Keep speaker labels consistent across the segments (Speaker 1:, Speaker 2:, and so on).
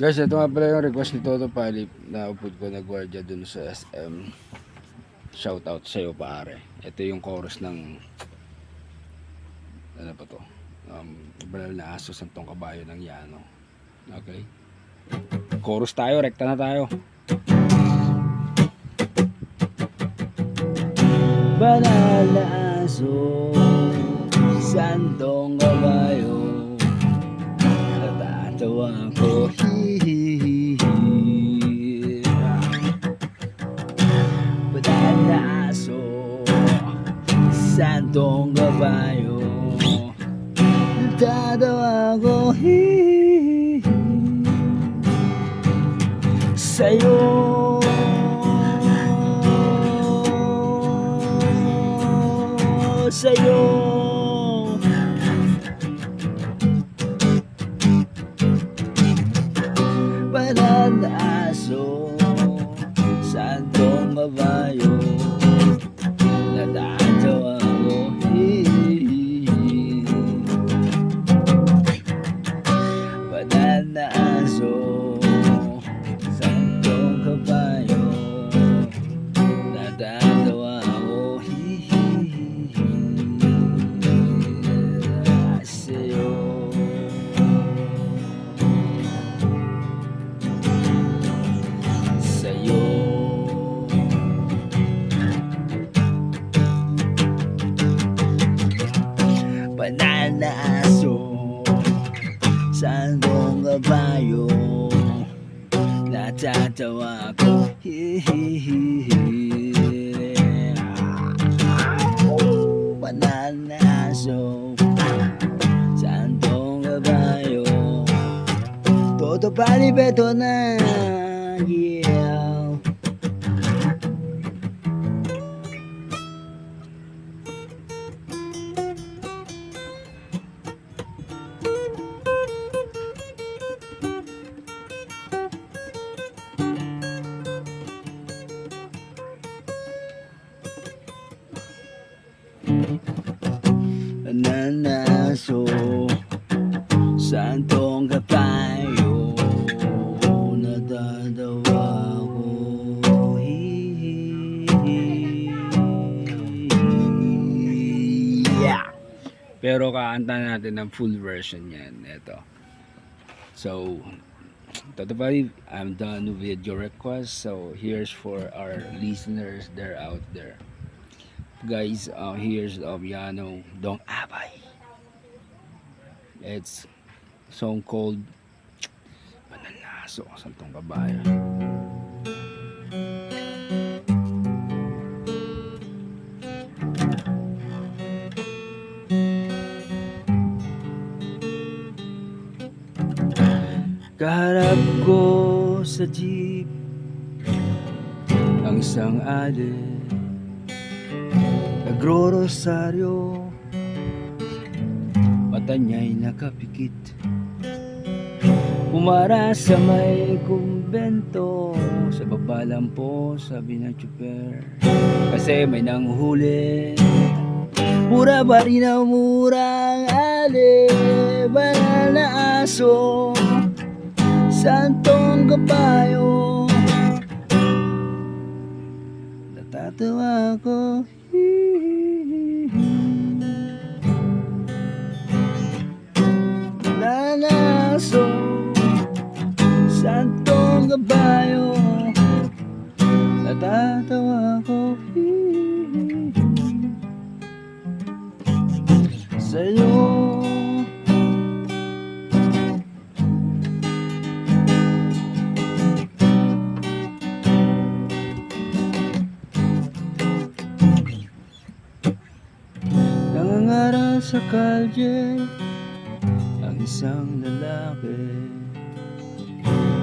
Speaker 1: Guys, ito nga pala yung request ni Toto Palip na upod ko na gwardiya dun sa SM. Shoutout sa'yo pare. Ito yung chorus ng ano pa to? Um, banal na aso santong kabayo ng Yano. Okay? Chorus tayo, rekta na tayo. Banal na aso, santong kabayo, natatawa ko, hihihi. Banal na aso, santong kabayo, natatawa ko, hihihi. Sa'yo Sa'yo Santong kabayo Natatawa ko Hihihi Banal na aso Santong kabayo Todo palibeto na. Yeah Pero kaanta natin ng full version yan. Ito. So, totally, I'm done with your request. So, here's for our listeners there out there. Guys, uh, here's um, Yano Dong Abay. It's song called Mananaso, Santong Kabayo. Kaharap jeep Ang isang ade Nagro-rosaryo. Mata niya'y nakapikit. Umara sa may kumbento. Sa baba lang po sabi ng tsuper Kasi may nanghuli Mura ba rin ang murang ali Banal na aso Santong kabayo Natatawa ko Nanaso. Santong kabayo Natatawa ko Sa'yo sa kalye Ang isang lalaki.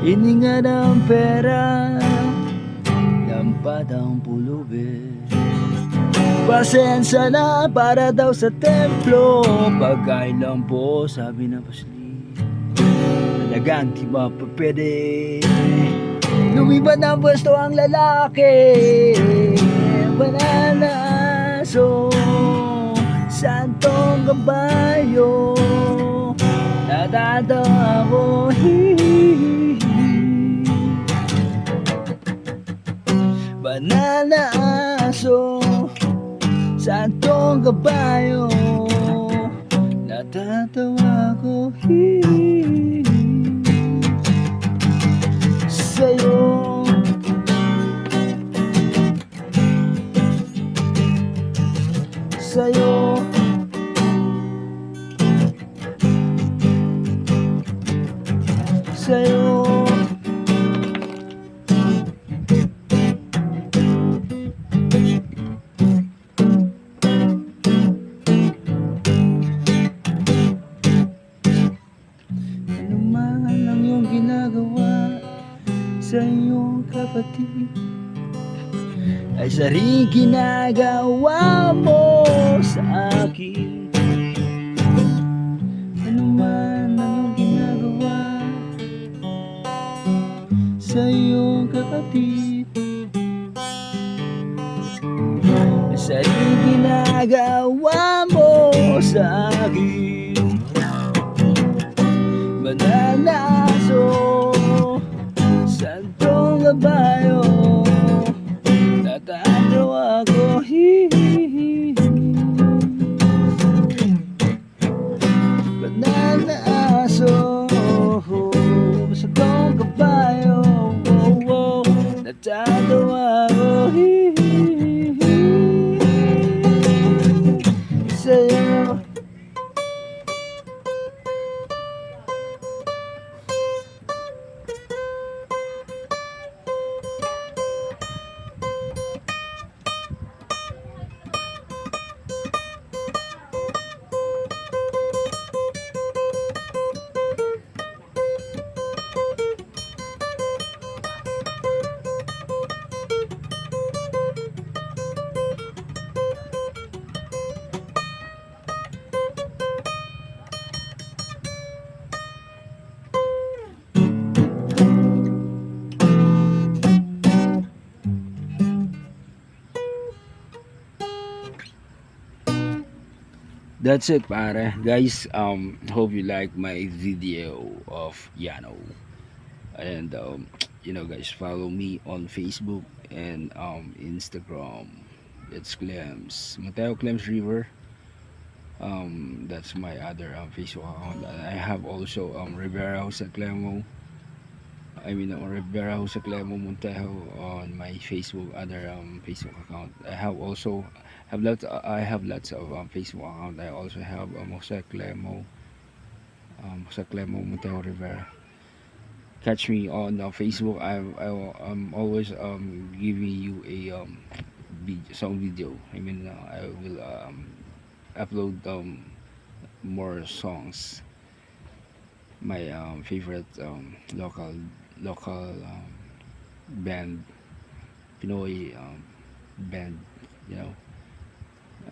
Speaker 1: Hininga ng pera Lampad ang pulubi. Pasensya na para daw sa templo Pagkain lang po sabi ng pasli. Talagang di ba pa pwede? Lumiban ng pwesto ang lalaki Banal na aso ng kabayo. Nadadaw ako Banana aso Sa tong kabayo. Ay sa rin ginagawa mo sa akin. Ano man ang ginagawa sa iyong kapatid. Ay sa rin ginagawa mo sa akin. Mananaso Santong kabayo Mananaso Santong kabayo oh, That's it, pare. Guys, um, hope you like my video of Yano. And, um, you know, guys, follow me on Facebook and um, Instagram. It's Clems. Mateo Clems River. Um, that's my other um, Facebook account. I have also um, Rivera Jose Clemo. I mean, uh, Rivera Jose Clemo Montejo on my Facebook, other um, Facebook account. I have also have lots. I have lots of um, Facebook. I also have Jose Clemo, um, Jose Clemo Montejo Rivera. Catch me on uh, Facebook. I I am always um giving you a um vid- song video. I mean, uh, I will um upload um more songs. My um favorite um local local um, band, Pinoy um, band. You know,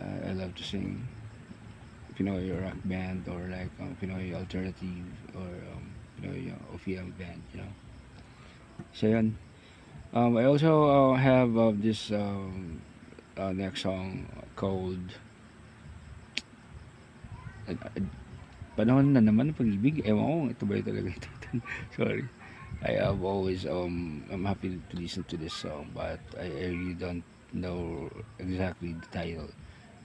Speaker 1: uh, I love to sing Pinoy rock band or like um, Pinoy alternative or um, Pinoy uh, OPM band. You know. So yun. Um, I also uh, have uh, this um, uh, next song called Panahon na naman ng pag-ibig. Ewan ko, ito ba talaga ito? Sorry. I have always um I'm happy to listen to this song but I, I really don't know exactly the title.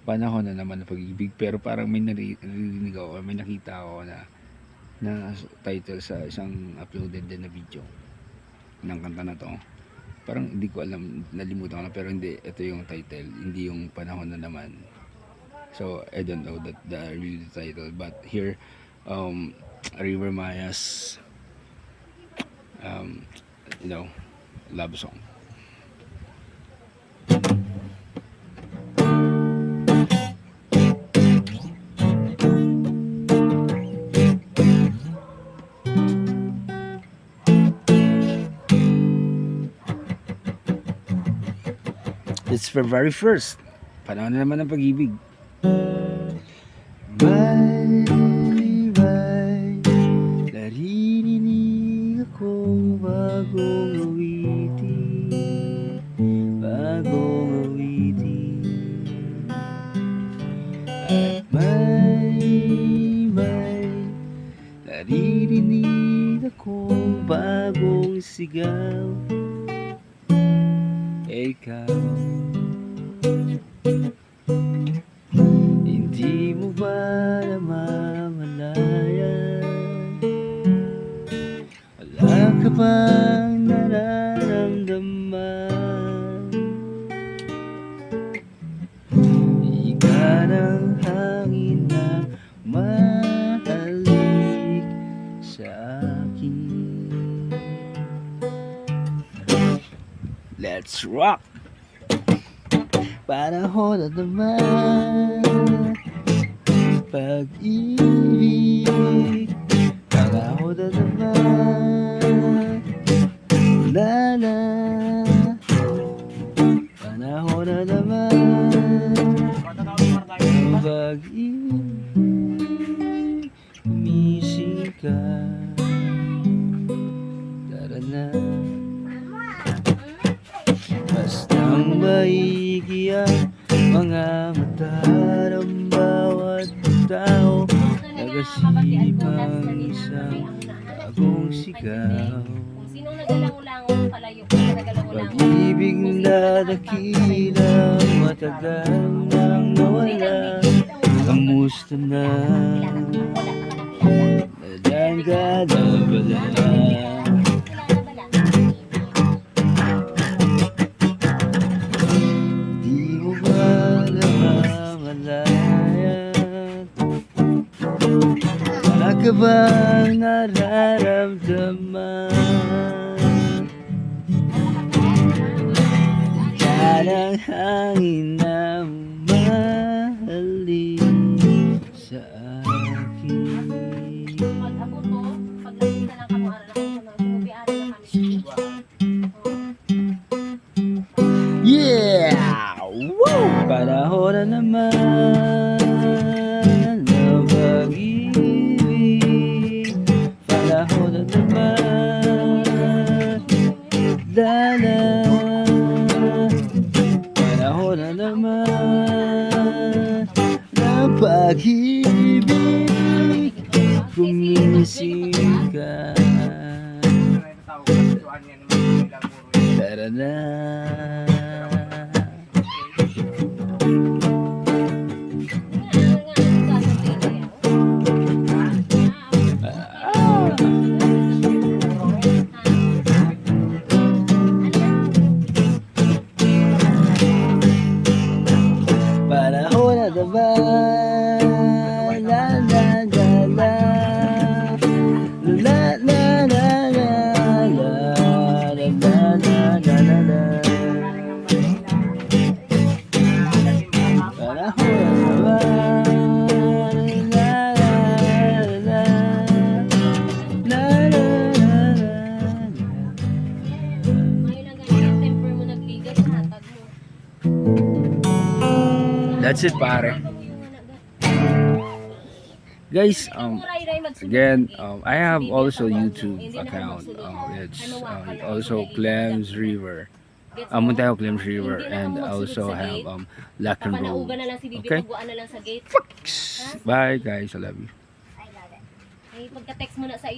Speaker 1: Panahon na naman ng pag-ibig pero parang may nari- narinig ako, may nakita ako na na title sa isang uploaded din na video ng kanta na to. Parang hindi ko alam, nalimutan ko na pero hindi, ito yung title, hindi yung panahon na naman. So I don't know that the real title but here um River Mayas um, you know, love song. It's February 1st. Panahon na naman ng pag-ibig. Bye, bye. Naririnig akong bagong awitin Bagong awitin At may, may Naririnig akong bagong sigaw Ikaw bang nararamdaman? Ika ng hangin na mahalik sa akin Let's rock! Panahon na naman Pag-ibig Panahon na naman bawat tao Nagasipang isang bagong sigaw. Pag-ibig na dakilang matagal nang nawala Kamusta na? Nadaan ka na? Ka bang nararamdaman? Parang hangin Kumisikat Tara na Panahon na naman That's it pare Guys, um, Again, um, I have also YouTube account. Um, it's um, also Clems River. Um, Montego Clems River, and also have um, Lock and Roll. Okay. Bye, guys. I love you.
Speaker 2: Ay, pagka-text mo na sa